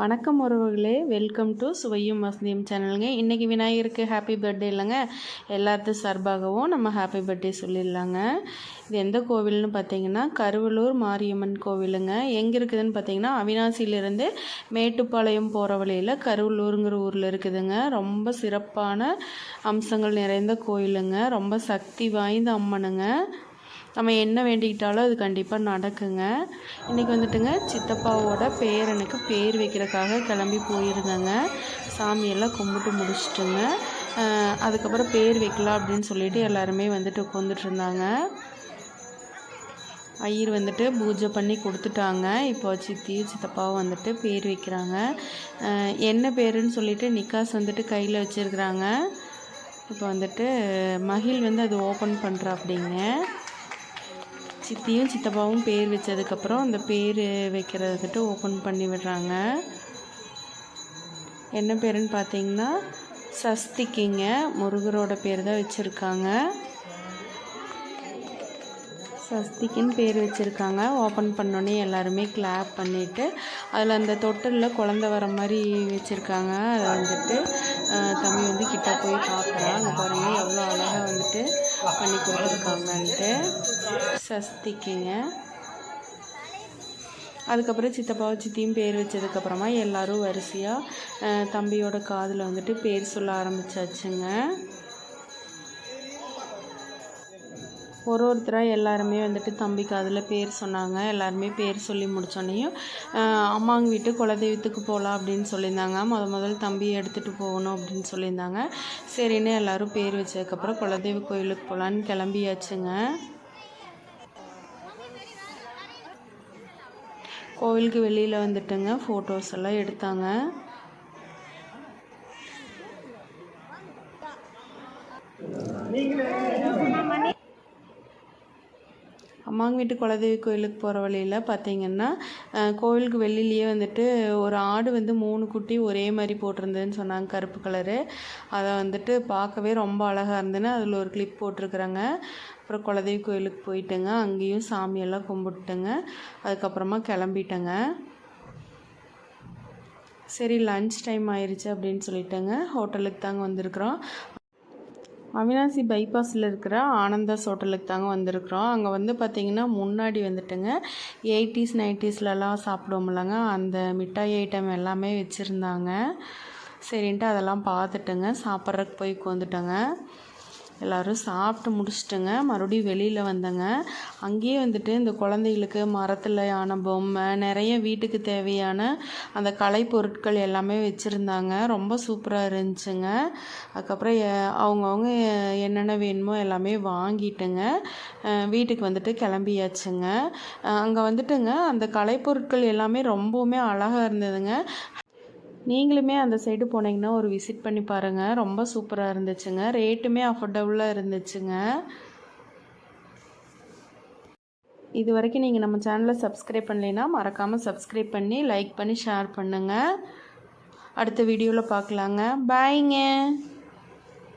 வணக்கம் உறவுகளே. Welcome to சுவையும் வசந்தியும் சேனலுங்க இன்றைக்கி விநாயகருக்கு ஹாப்பி பர்த்டே இல்லைங்க. எல்லாத்து சார்பாகவும் நம்ம ஹாப்பி பர்த்டே சொல்லிடலாங்க. இது எந்த கோவில்னு பார்த்தீங்கன்னா கருவலூர் மாரியம்மன் கோவிலுங்க. எங்கே இருக்குதுன்னு பார்த்தீங்கன்னா அவினாசியிலிருந்து மேட்டுப்பாளையம் போகிற வழியில் கருவலூருங்கிற ஊரில் இருக்குதுங்க. ரொம்ப சிறப்பான அம்சங்கள் நிறைந்த கோயிலுங்க. ரொம்ப சக்தி வாய்ந்த அம்மனுங்க. நம்ம என்ன வேண்டிக்கிட்டாலும் அது கண்டிப்பாக நடக்குங்க. இன்றைக்கி வந்துட்டுங்க சித்தப்பாவோட பேரனுக்கு பேர் வைக்கிறதுக்காக கிளம்பி போயிருந்தேங்க. சாமியெல்லாம் கும்பிட்டு முடிச்சிட்டுங்க. அதுக்கப்புறம் பேர் வைக்கலாம் அப்படின்னு சொல்லிட்டு எல்லாருமே வந்துட்டு உட்காந்துட்டு இருந்தாங்க. ஐயர் வந்துட்டு பூஜை பண்ணி கொடுத்துட்டாங்க. இப்போ சித்தி சித்தப்பாவும் வந்துட்டு பேர் வைக்கிறாங்க. என்ன பேருன்னு சொல்லிட்டு நிக்காஸ் வந்துட்டு கையில் வச்சுருக்குறாங்க. இப்போ வந்துட்டு மகிழ் வந்து அது ஓப்பன் பண்ணுறா அப்படிங்க சித்தியும் சித்தப்பாவும் பேர் வச்சதுக்கப்புறம் அந்த பேர் வைக்கிறதுட்டு ஓப்பன் பண்ணி விடுறாங்க. என்ன பேருன்னு பார்த்தீங்கன்னா சஸ்திக்கிங்க முருகரோட பேர் தான் வச்சுருக்காங்க. சஸ்திக்குன்னு பேர் வச்சுருக்காங்க. ஓப்பன் பண்ணோன்னே எல்லாருமே கிளாப் பண்ணிவிட்டு அதில் அந்த தொட்டிலில் குழந்த வர மாதிரி வச்சுருக்காங்க. அதை வந்துட்டு தம்பி வந்து கிட்ட போய் பார்க்குறான் அங்கே பாருங்க. பண்ணி கொடுத்துருக்காங்கன்ட்டு. சஸ்திக்குங்க. அதுக்கப்புறம் சித்தப்பாவை சித்தியும் பேர் வச்சதுக்கப்புறமா எல்லோரும் வரிசையாக தம்பியோட காதில் வந்துட்டு பேர் சொல்ல ஆரம்பிச்சாச்சுங்க. ஒரு ஒருத்தராக எல்லாருமே வந்துட்டு தம்பி காதில் பேர் சொன்னாங்க. எல்லாருமே பேர் சொல்லி முடித்தோடனையும் அம்மாங்க வீட்டு குலதெய்வத்துக்கு போகலாம் அப்படின்னு சொல்லியிருந்தாங்க. முத முதல் தம்பி எடுத்துகிட்டு போகணும் அப்படின்னு சொல்லியிருந்தாங்க. சரின்னு எல்லாரும் பேர் வச்சதுக்கப்புறம் குலதெய்வ கோயிலுக்கு போகலான்னு கிளம்பியாச்சுங்க. கோவிலுக்கு வெளியில் வந்துட்டுங்க ஃபோட்டோஸ் எல்லாம் எடுத்தாங்க. அம்மாங்க வீட்டு குலதெய்வ கோயிலுக்கு போகிற வழியில் பார்த்தீங்கன்னா கோவிலுக்கு வெளியிலேயே வந்துட்டு ஒரு ஆடு வந்து மூணு குட்டி ஒரே மாதிரி போட்டிருந்ததுன்னு சொன்னாங்க கருப்பு கலரு. அதை வந்துட்டு பார்க்கவே ரொம்ப அழகாக இருந்ததுன்னு அதில் ஒரு கிளிப் போட்டிருக்குறாங்க. அப்புறம் குலதெய்வ கோயிலுக்கு போயிட்டேங்க அங்கேயும் சாமியெல்லாம் கும்பிட்டுங்க அதுக்கப்புறமா கிளம்பிட்டேங்க. சரி லன்ச் டைம் ஆயிடுச்சு அப்படின்னு சொல்லிட்டேங்க ஹோட்டலுக்கு தாங்க வந்திருக்கிறோம். அவினாசி பைபாஸில் இருக்கிற ஆனந்தாஸ் ஹோட்டலுக்கு தாங்க வந்திருக்கிறோம். அங்கே வந்து பார்த்திங்கன்னா முன்னாடி வந்துட்டுங்க எயிட்டிஸ் நைன்ட்டீஸ்லலாம் சாப்பிடுவோம்லங்க. அந்த மிட்டாய் ஐட்டம் எல்லாமே வச்சுருந்தாங்க. சரின்ட்டு அதெல்லாம் பார்த்துட்டுங்க சாப்பிட்றதுக்கு போய் உட்காந்துட்டோங்க. எல்லோரும் சாப்பிட்டு முடிச்சிட்டுங்க. மறுபடியும் வெளியில் வந்தேங்க. அங்கேயே வந்துட்டு இந்த குழந்தைகளுக்கு மரத்தில் ஆன பொம்மை நிறைய வீட்டுக்கு தேவையான அந்த கலை பொருட்கள் எல்லாமே வச்சுருந்தாங்க. ரொம்ப சூப்பராக இருந்துச்சுங்க. அதுக்கப்புறம் அவங்கவுங்க என்னென்ன வேணுமோ எல்லாமே வாங்கிட்டுங்க. வீட்டுக்கு வந்துட்டு கிளம்பியாச்சுங்க. அங்கே வந்துட்டுங்க அந்த கலைப்பொருட்கள் எல்லாமே ரொம்பவுமே அழகாக இருந்ததுங்க. நீங்களுமே அந்த சைடு போனீங்கன்னா ஒரு விசிட் பண்ணி பாருங்கள் ரொம்ப சூப்பராக இருந்துச்சுங்க. ரேட்டுமே அஃபோர்டபுளாக இருந்துச்சுங்க. இது வரைக்கும் நீங்கள் நம்ம சேனலை சப்ஸ்கிரைப் பண்ணலைன்னா மறக்காமல் சப்ஸ்கிரைப் பண்ணி லைக் பண்ணி ஷேர் பண்ணுங்கள் அடுத்த வீடியோவில் பார்க்கலாங்க பாய்ங்க.